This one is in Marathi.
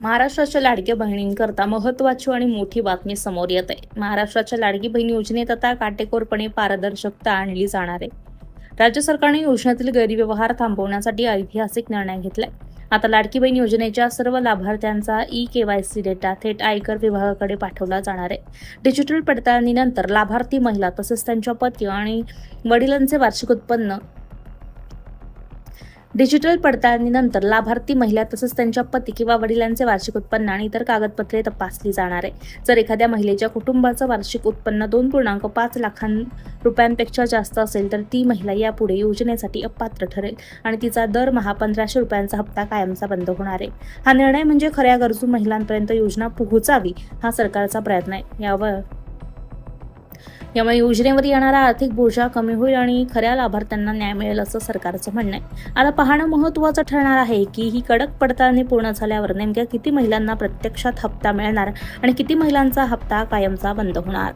महाराष्ट्राच्या लाडक्या बहिणींकरता महत्वाची आणि मोठी बातमी समोर येत. आहे महाराष्ट्राच्या लाडकी बहीण योजनेत आता काटेकोरपणे पारदर्शकता आणली जाणार आहे. राज्य सरकारने योजनेतील गैरव्यवहार थांबवण्यासाठी ऐतिहासिक निर्णय घेतलाय. आता लाडकी बहीण योजनेच्या सर्व लाभार्थ्यांचा e K Y C data थेट आयकर विभागाकडे पाठवला जाणार आहे. डिजिटल पडताळणीनंतर लाभार्थी महिला तसेच त्यांच्या पती आणि वडिलांचे वार्षिक उत्पन्न डिजिटल पडताळणीनंतर लाभार्थी महिला तसंच त्यांच्या पती किंवा वडिलांचे वार्षिक उत्पन्न आणि इतर कागदपत्रे तपासली जाणार आहे. जर एखाद्या महिलेच्या कुटुंबाचं वार्षिक उत्पन्न दोन पूर्णांक पाच लाखां रुपयांपेक्षा जास्त असेल तर ती महिला यापुढे योजनेसाठी अपात्र ठरेल आणि तिचा दरमहा पंधराशे रुपयांचा हप्ता कायमचा बंद होणार आहे. हा निर्णय म्हणजे खऱ्या गरजू महिलांपर्यंत योजना पोहोचावी हा सरकारचा प्रयत्न आहे. यावर यामुळे योजनेवर येणारा आर्थिक बोजा कमी होईल आणि खऱ्या लाभार्थ्यांना न्याय मिळेल असं सरकारचं म्हणणं आहे. आता पाहणं महत्त्वाचं ठरणार आहे की ही कडक पडताळणी पूर्ण झाल्यावर नेमक्या किती महिलांना प्रत्यक्षात हप्ता मिळणार आणि किती महिलांचा हप्ता कायमचा बंद होणार?